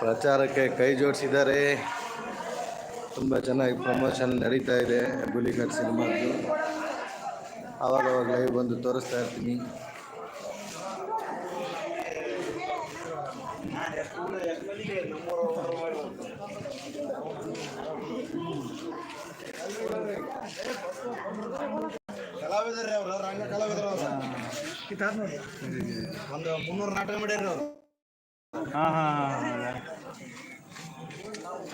ಪ್ರಚಾರಕ್ಕೆ ಕೈ ಜೋಡಿಸಿದ್ದಾರೆ. ತುಂಬ ಚೆನ್ನಾಗಿ ಪ್ರಮೋಷನ್ ನಡೀತಾ ಇದೆ ಗುಲಿಕಟ್ ಸಿನಿಮಾದ್ದು. ಆವಾಗ ಅವಾಗ ಲೈವ್ ಬಂದು ತೋರಿಸ್ತಾ ಇರ್ತೀನಿ. ಕಲಾವಿದರು ಅವ್ರ ರಂಗ ಕಲಾವಿದರು ಒಂದು ಮುನ್ನೂರು ನಾಟಕ ಮಾಡ್ಯಾರ ಅವ್ರು.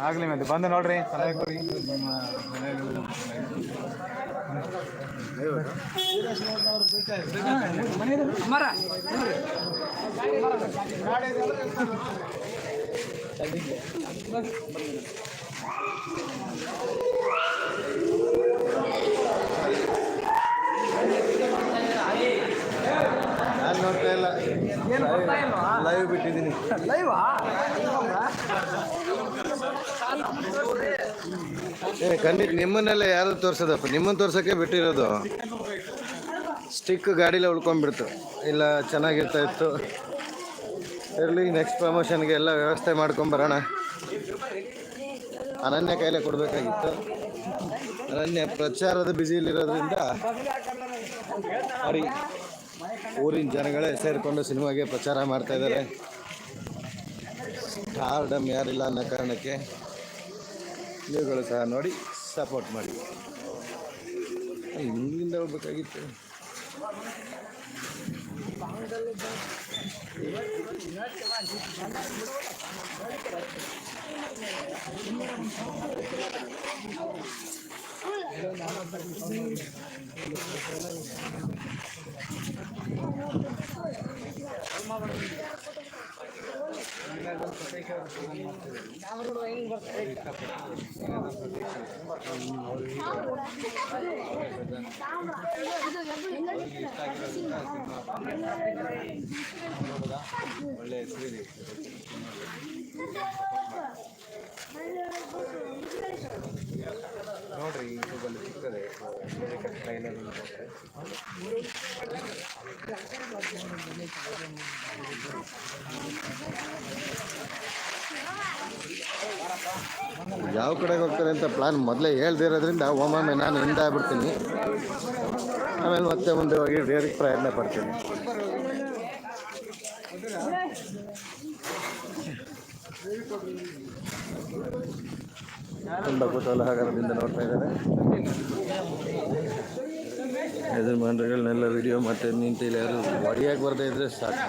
ಆಗಲಿ ಮತ್ತೆ ಬಂದು ನೋಡ್ರಿ ಸಲಹೆ ಇಲ್ಲ. ಲೈವ್ ಬಿಟ್ಟಿದ್ದೀನಿ. ಏ ಖಂಡಿತ ನಿಮ್ಮನ್ನೆಲ್ಲ ಯಾರು ತೋರ್ಸೋದಪ್ಪ? ನಿಮ್ಮನ್ನ ತೋರ್ಸೋಕ್ಕೆ ಬಿಟ್ಟಿರೋದು. ಸ್ಟಿಕ್ ಗಾಡಿಲೇ ಉಳ್ಕೊಂಡ್ಬಿಡ್ತು. ಇಲ್ಲ ಚೆನ್ನಾಗಿರ್ತಾ ಇತ್ತು. ಇರಲಿ ನೆಕ್ಸ್ಟ್ ಪ್ರಮೋಷನ್ಗೆ ಎಲ್ಲ ವ್ಯವಸ್ಥೆ ಮಾಡ್ಕೊಂಬರೋಣ ಅನನ್ಯ ಕೈಲೇ ಕೊಡಬೇಕಾಗಿತ್ತು. ಅನನ್ಯ ಪ್ರಚಾರದ ಬ್ಯುಸಿಲಿರೋದ್ರಿಂದ ಅವ್ರಿಗೆ ಊರಿನ ಜನಗಳೇ ಸೇರಿಕೊಂಡು ಸಿನಿಮಾಗೆ ಪ್ರಚಾರ ಮಾಡ್ತಾ ಇದ್ದಾರೆ. ಸ್ಟಾರ್ಡಮ್ ಯಾರಿಲ್ಲ ಅನ್ನೋ ಕಾರಣಕ್ಕೆ ನೀವುಗಳು ಸಹ ನೋಡಿ ಸಪೋರ್ಟ್ ಮಾಡಿ. ಹಿಂದಿಂದ ಹೋಗ್ಬೇಕಾಗಿತ್ತು. ಒಳ್ಳೆ ಹೆಸರಿದೆ ನೋಡ್ರಿ ಯೂಟ್ಯೂಬಲ್ಲಿ ಸಿಗ್ತದೆ ಟ್ರೈಲರ್ ಯಾವ ಕಡೆಗೆ ಹೋಗ್ತಾರೆ ಅಂತ ಪ್ಲಾನ್ ಮೊದಲೇ ಹೇಳ್ದಿರೋದ್ರಿಂದ ಒಮ್ಮೊಮ್ಮೆ ನಾನು ಹಿಂದೆ ಆಗ್ಬಿಡ್ತೀನಿ. ಆಮೇಲೆ ಮತ್ತೆ ಮುಂದೆ ಹೋಗಿ ಬೇರೆ ಪ್ರಯತ್ನ ಪಡ್ತೀನಿ. ತುಂಬ ಕುತೂಹಲಕರದಿಂದ ನೋಡ್ತಾ ಇದ್ದಾರೆ. ಯಜಮಾನ್ರುಗಳು ನೆಲ್ಲ ವಿಡಿಯೋ ಮತ್ತು ನಿಂತಿಲ್ಲ ಯಾರು ಹೊಡಿಯಕ್ಕೆ ಬರ್ತಾ ಇದ್ರೆ ಸಾಕು